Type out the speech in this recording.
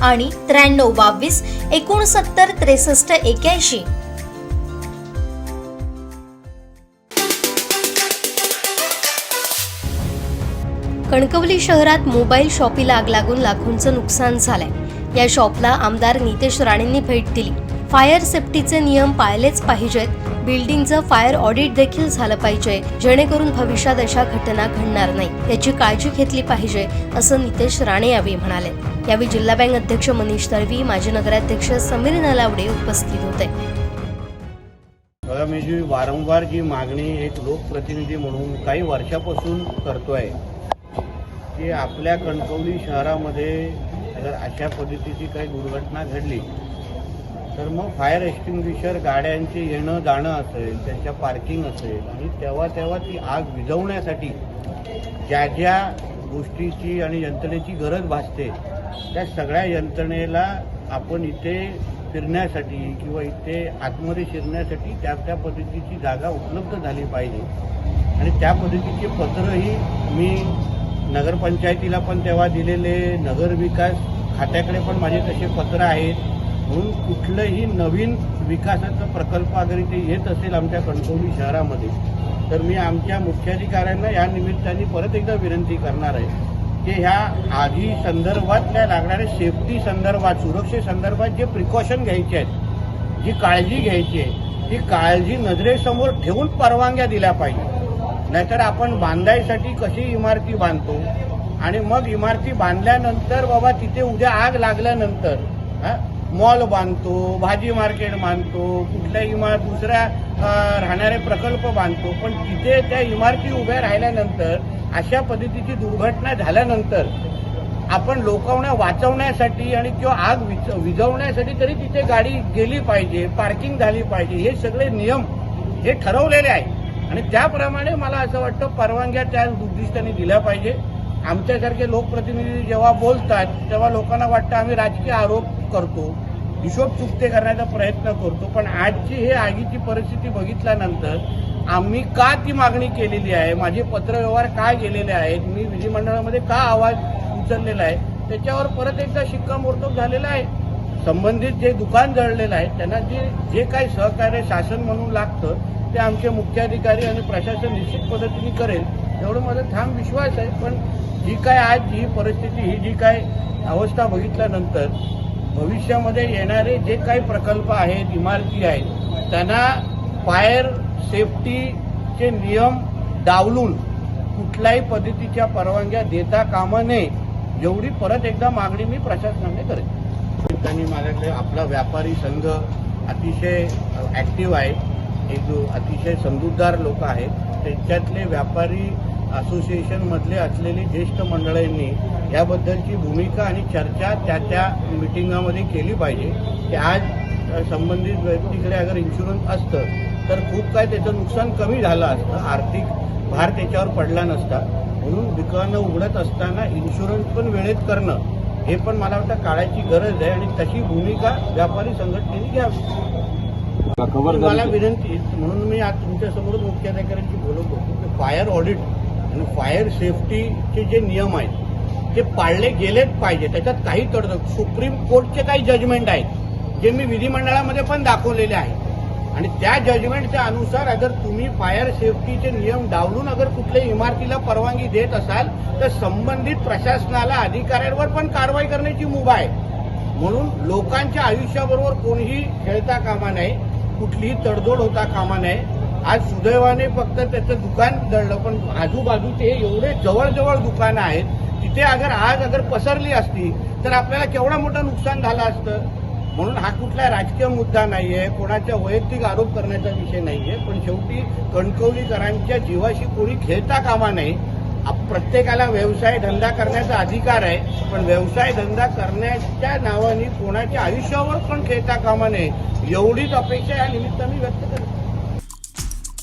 आणि त्र्याण्णव बावीस एकोणसत्तर त्रेसष्ट एक्याऐंशी. कणकवली शहरात मोबाईल शॉपीला आग लागून लाखोंचं नुकसान झालंय. या शॉपला आमदार नितेश राणेंनी भेट दिली. फायर सेफ्टीचे नियम पाळलेच पाहिजेत बिल्डिंगचं फायर ऑडिट देखील झालं पाहिजे जेणेकरून भविष्यात अशा घटना घडणार नाही. याची काळजी घेतली पाहिजे असं नितेश राणे यावेळी म्हणाले. यावेळी जिल्हा बँक अध्यक्ष मनीष तळवी माजी नगराध्यक्ष समीर नलावडे उपस्थित होते. मी जी म्हणजे वारंवार जी मागणी एक लोकप्रतिनिधी म्हणून काही वर्षापासून करतोय की आपल्या कणकवली शहरामध्ये जर अशा पद्धतीची काही दुर्घटना घडली तर मग फायर एक्स्टिंग्विशर गाड्यांचे येणं जाणं असेल त्यांच्या पार्किंग असेल आणि तेव्हा तेव्हा ती आग विझवण्यासाठी ज्या ज्या गोष्टीची आणि यंत्रणेची गरज भासते त्या सगळ्या यंत्रणेला आपण इथे फिरण्यासाठी किंवा इथे आतमध्ये शिरण्यासाठी त्या त्या पद्धतीची जागा उपलब्ध झाली पाहिजे. आणि त्या पद्धतीचे पत्रही मी नगरपंचायतीला पण तेव्हा दिलेले नगरविकास खात्याकडे पण माझे तसे पत्र आहेत. म्हणून कुठलंही नवीन विकासाचं प्रकल्प अगर इथे येत असेल आमच्या कणकवली शहरामध्ये तर मी आमच्या मुख्याधिकाऱ्यांना या निमित्ताने परत एकदा विनंती करणार आहे की ह्या आधी संदर्भातल्या लागणाऱ्या सेफ्टी संदर्भात सुरक्षेसंदर्भात जे प्रिकॉशन घ्यायचे आहेत जी काळजी घ्यायची आहे ती काळजी नजरेसमोर ठेवून परवानग्या दिल्या पाहिजे नाहीतर आपण बांधायसाठी कशी इमारती बांधतो? आणि मग इमारती बांधल्यानंतर बाबा तिथे उद्या आग लागल्यानंतर हा, मॉल बांधतो भाजी मार्केट बांधतो कुठल्या इमारत दुसऱ्या राहणारे प्रकल्प बांधतो. पण तिथे त्या इमारती उभ्या राहिल्यानंतर अशा पद्धतीची दुर्घटना झाल्यानंतर आपण लोकांना वाचवण्यासाठी आणि किंवा आग विच विझवण्यासाठी तरी तिथे गाडी गेली पाहिजे पार्किंग झाली पाहिजे हे सगळे नियम हे ठरवलेले आहे आणि त्याप्रमाणे मला असं वाटतं परवानग्या त्या उद्दिष्टाने दिल्या पाहिजे. आमच्यासारखे लोकप्रतिनिधी जेव्हा बोलतात तेव्हा लोकांना वाटतं आम्ही राजकीय आरोप करतो हिशोब चुकते करण्याचा प्रयत्न करतो. पण आजची हे आगीची परिस्थिती बघितल्यानंतर आम्ही का ती मागणी केलेली आहे माझे पत्रव्यवहार काय गेलेले आहेत मी विधिमंडळामध्ये का आवाज उचललेला आहे त्याच्यावर परत एकदा शिक्कामोर्तब झालेला आहे. संबंधित जे दुकान जळलेलं आहे त्यांना जे जे काही सहकार्य शासन म्हणून लागतं ते आमचे मुख्याधिकारी आणि प्रशासन निश्चित पद्धतीने करेल. एवढं माझा ठाम विश्वास आहे पण जी काय आज ही परिस्थिती ही जी काय अवस्था बघितल्यानंतर भविष्यामध्ये येणारे जे काही प्रकल्प आहेत इमारती आहेत त्यांना फायर सेफ्टीचे नियम डावलून कुठल्याही पद्धतीच्या परवानग्या देता कामा नये एवढी परत एकदा मागणी मी प्रशासनाने करेन. त्यांनी माझ्याकडे आपला व्यापारी संघ अतिशय ॲक्टिव्ह आहे. एक जो अतिशय समजूतदार लोक आहेत. त्यांच्यातले व्यापारी असोसिएशनमधले असलेली ज्येष्ठ मंडळींनी याबद्दलची भूमिका आणि चर्चा त्या त्या मिटिंगामध्ये केली पाहिजे. की आज संबंधित व्यक्तीकडे अगर इन्शुरन्स असतं तर खूप काय त्याचं नुकसान कमी झालं असतं. आर्थिक भार त्याच्यावर पडला नसता. म्हणून दुकानं उघडत असताना इन्शुरन्स पण वेळेत करणं हे पण मला वाटतं काळाची गरज आहे आणि तशी भूमिका व्यापारी संघटनेने घ्यावी. मला विनंती म्हणून मी आज तुमच्यासमोर मुख्याधिकाऱ्यांशी बोलत होतो की फायर ऑडिट आणि फायर सेफ्टीचे जे नियम आहेत ते पाळले गेलेच पाहिजे. त्याच्यात काही तडजोड सुप्रीम कोर्टचे काही जजमेंट आहेत जे मी विधिमंडळामध्ये पण दाखवलेले आहे आणि त्या जजमेंटच्या अनुसार अगर तुम्ही फायर सेफ्टीचे नियम डावलून अगर कुठल्याही इमारतीला परवानगी देत असाल तर संबंधित प्रशासनाला अधिकाऱ्यांवर पण कारवाई करण्याची मुभा आहे. म्हणून लोकांच्या आयुष्याबरोबर कोणीही खेळता कामा नाही कुठलीही तडजोड होता कामा नाही आज सुदैवाने फक्त त्याचं दुकान जळलं पण आजूबाजूचे एवढे जवळजवळ दुकानं आहेत तिथे अगर आज अगर पसरली असती तर आपल्याला केवढं मोठं नुकसान झालं असतं? म्हणून हा कुठला राजकीय मुद्दा नाहीये कोणाच्या वैयक्तिक आरोप करण्याचा विषय नाहीये पण शेवटी कणकवलीकरांच्या जीवाशी कोणी खेळता कामा नाही प्रत्येकाला व्यवसाय धंदा करण्याचा अधिकार आहे पण व्यवसाय धंदा करण्याच्या नावाने कोणाच्या आयुष्यावर पण खेळता कामा नये एवढीच अपेक्षा या निमित्ताने व्यक्त करतो.